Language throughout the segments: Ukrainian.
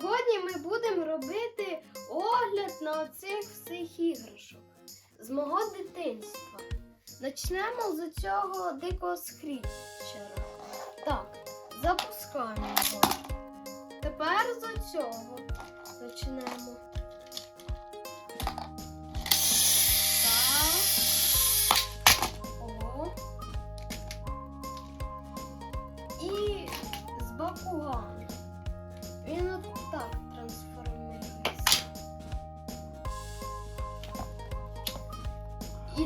Сьогодні ми будемо робити огляд на оцих всіх іграшок з мого дитинства. Почнемо з цього дикого скрітчера. Так, запускаємо його. Тепер з цього почнемо. Так. О. І з Бакуганом.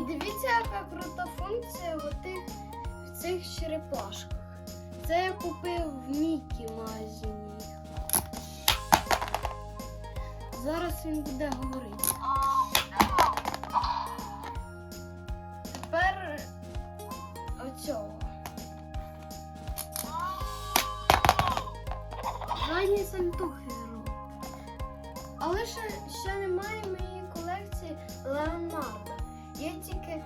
Дивіться, яка крута функція в цих черепашках. Це я купив в Мікі магазині. Зараз він буде говорити. Тепер оцього. Задні сальтухи робить. Але ще, ще немає моїй колекції Леонардо. Є тільки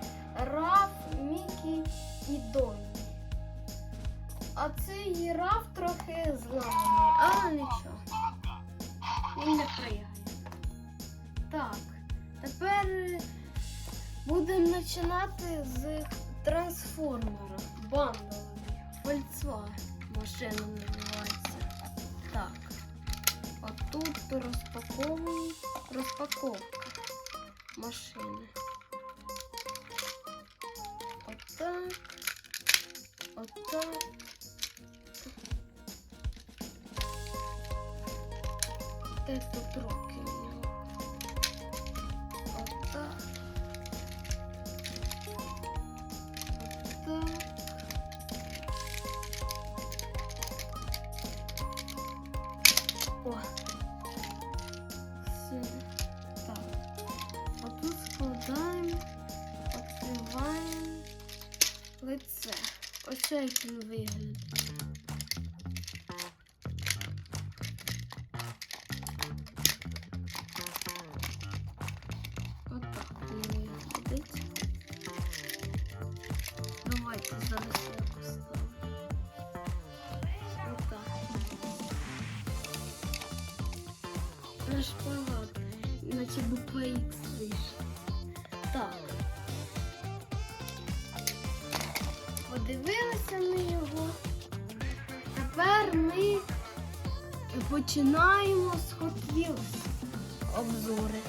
Раф, Мікі і Доні. А цей Раф трохи зламаний, але нічого. Він не приїхає. Так, тепер будемо починати з трансформера. Бандовий. Volkswagen машина називається. Так. Отут розпаковуємо розпаковка машини. Отак. Отак. Де тут роки у нього? Лице. Ось як він виглядає. Отак він виглядить. Давайте зараз я поставлю. Отак. На шпагат, наче буква X вийшла. Так. Подивилися ми його. Тепер ми починаємо з Wheels обзори.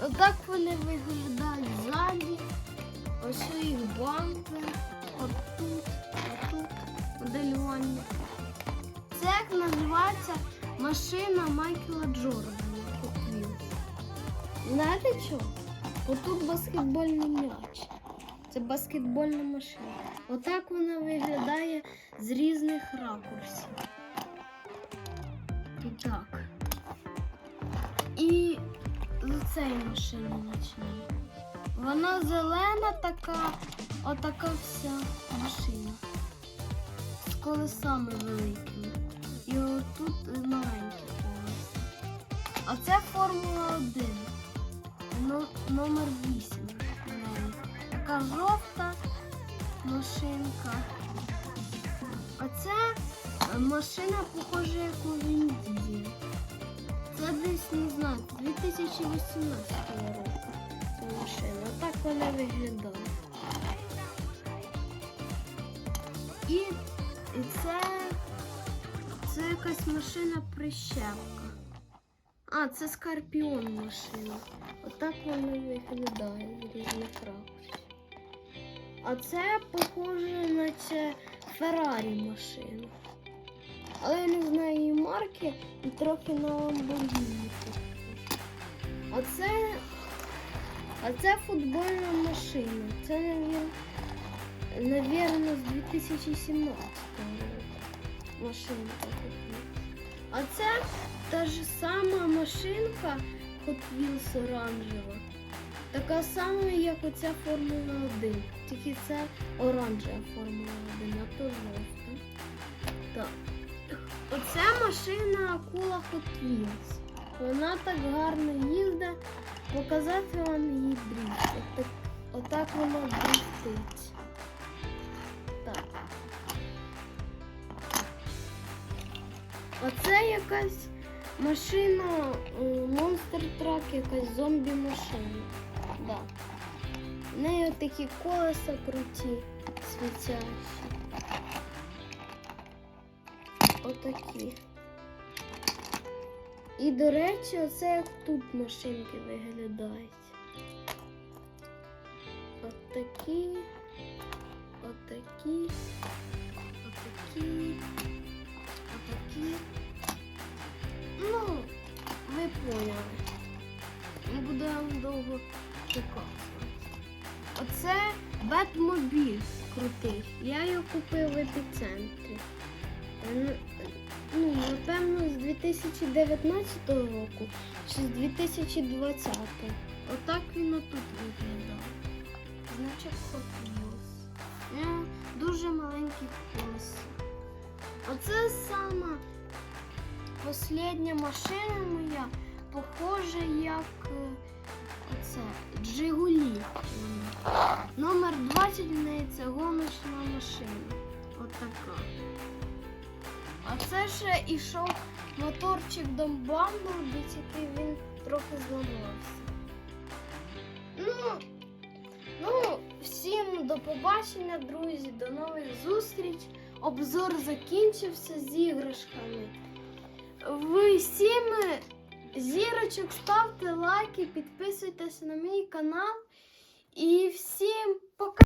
Отак вони виглядають ззаді. Ось їх бампер. Отут, отут моделювання. Це як називається машина Майкла Джордана. Знаєте чого? Отут баскетбольний м'яч. Це баскетбольна машина. Отак вона виглядає з різних ракурсів. І так. І з цієї машини почнемо. Вона зелена така, отака вся машина. З колесами великими. І отут маленькі колеса. А це Формула 1. Но, номер 8. Така жовта машинка. А це е, машина похожа як у Дізель. Це десь не знаю, 2018 року. Ця машина. Так вона виглядає. І, і це, це якась машина прищепка. А, це скорпіон машина. Отак вона виглядає з різних ракурсів. А це похоже на це Феррарі машина. Але я не знаю її марки і трохи на Lamborghini. А це, а це футбольна машина. Це, навір- навірно, з 2017 року. Машинка. А це та ж сама машинка Hot Wheels оранжева. Така сама, як оця Формула 1. Тільки це оранжева Формула 1, а то жовта. Так. Оця машина акула Hot. Вона так гарно їздить. Показати вам її дріфт. Отак, отак вона дрифтить. Так. Оце якась машина монстр трак, якась зомбі машина. Да. В неї такі колеса круті, світящі. Отакі. І, до речі, оце як тут машинки виглядають. Отакі. Отакі. Отакі. Отакі. Ну, ви поняли. Не вам довго показувати. Оце Бетмобіль крутий. Я його купив в епіцентрі. Ну, напевно, з 2019 року чи з 2020. Отак він отут виглядав. Значить, Wheels. Е, Дуже маленький колеса. Оце сама Последня машина моя похожа як е, оце Джигулі. Номер 20 в неї це гоночна машина. Отака. А це ще ішов моторчик Домбамбл, тільки він трохи зламався. Ну, ну, всім до побачення, друзі, до нових зустріч. Обзор закінчився з іграшками. Ви всім зірочок ставте лайки, підписуйтесь на мій канал. І всім пока!